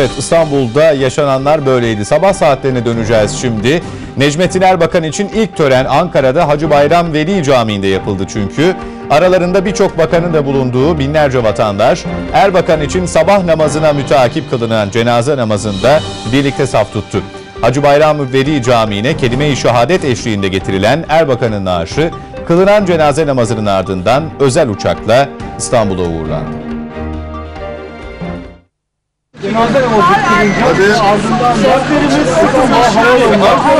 Evet İstanbul'da yaşananlar böyleydi. Sabah saatlerine döneceğiz şimdi. Necmettin Erbakan için ilk tören Ankara'da Hacı Bayram Veli Camii'nde yapıldı çünkü. Aralarında birçok bakanın da bulunduğu binlerce vatandaş Erbakan için sabah namazına müteakip kılınan cenaze namazında birlikte saf tuttu. Hacı Bayram Veli Camii'ne kelime-i şehadet eşliğinde getirilen Erbakan'ın naaşı kılınan cenaze namazının ardından özel uçakla İstanbul'a uğurlandı. Cenaze namazı kılınca ardından da İstanbul Havalimanı'na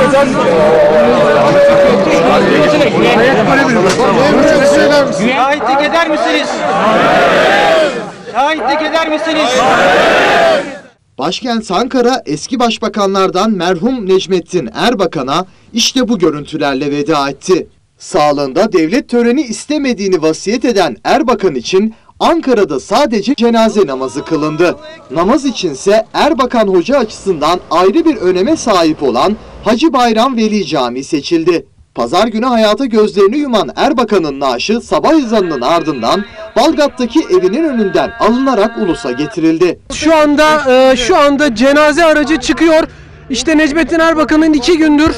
Şahitlik eder misiniz? Şahitlik eder misiniz? Başkent Ankara eski başbakanlardan merhum Necmettin Erbakan'a işte bu görüntülerle veda etti. Sağlığında devlet töreni istemediğini vasiyet eden Erbakan için Ankara'da sadece cenaze namazı kılındı. Namaz içinse Erbakan Hoca açısından ayrı bir öneme sahip olan Hacı Bayram Veli Camii seçildi. Pazar günü hayata gözlerini yuman Erbakan'ın naaşı sabah ezanının ardından Balgat'taki evinin önünden alınarak ulusa getirildi. Şu anda e, şu anda cenaze aracı çıkıyor. İşte Necmettin Erbakan'ın iki gündür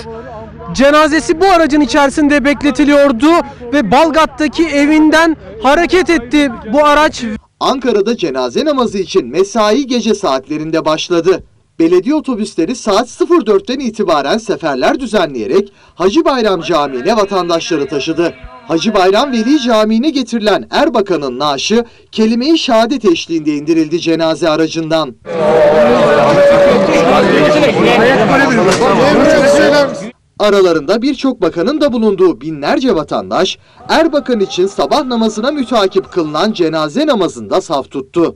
cenazesi bu aracın içerisinde bekletiliyordu ve Balgat'taki evinden hareket etti bu araç. Ankara'da cenaze namazı için mesai gece saatlerinde başladı. Belediye otobüsleri saat 04'ten itibaren seferler düzenleyerek Hacı Bayram Camii'ne vatandaşları taşıdı. Hacı Bayram Veli Camii'ne getirilen Erbakan'ın naaşı kelime-i şehadet eşliğinde indirildi cenaze aracından. Aralarında birçok bakanın da bulunduğu binlerce vatandaş Erbakan için sabah namazına mütakip kılınan cenaze namazında saf tuttu.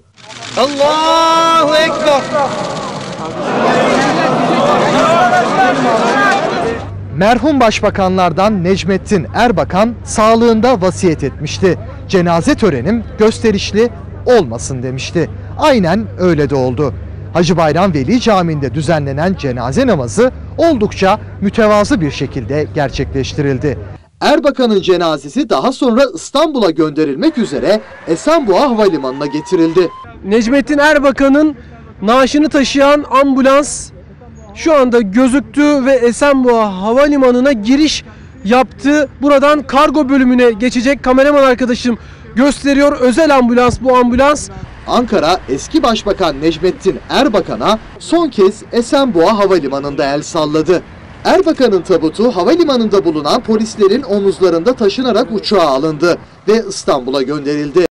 Allahu Ekber. Merhum başbakanlardan Necmettin Erbakan sağlığında vasiyet etmişti. Cenaze törenim gösterişli olmasın demişti. Aynen öyle de oldu. Hacı Bayram Veli Camii'nde düzenlenen cenaze namazı oldukça mütevazı bir şekilde gerçekleştirildi. Erbakan'ın cenazesi daha sonra İstanbul'a gönderilmek üzere Esenboğa Havalimanı'na getirildi. Necmettin Erbakan'ın naaşını taşıyan ambulans şu anda gözüktü ve Esenboğa Havalimanı'na giriş yaptı. Buradan kargo bölümüne geçecek kameraman arkadaşım gösteriyor. Özel ambulans bu ambulans. Ankara eski başbakan Necmettin Erbakan'a son kez Esenboğa Havalimanı'nda el salladı. Erbakan'ın tabutu havalimanında bulunan polislerin omuzlarında taşınarak uçağa alındı ve İstanbul'a gönderildi.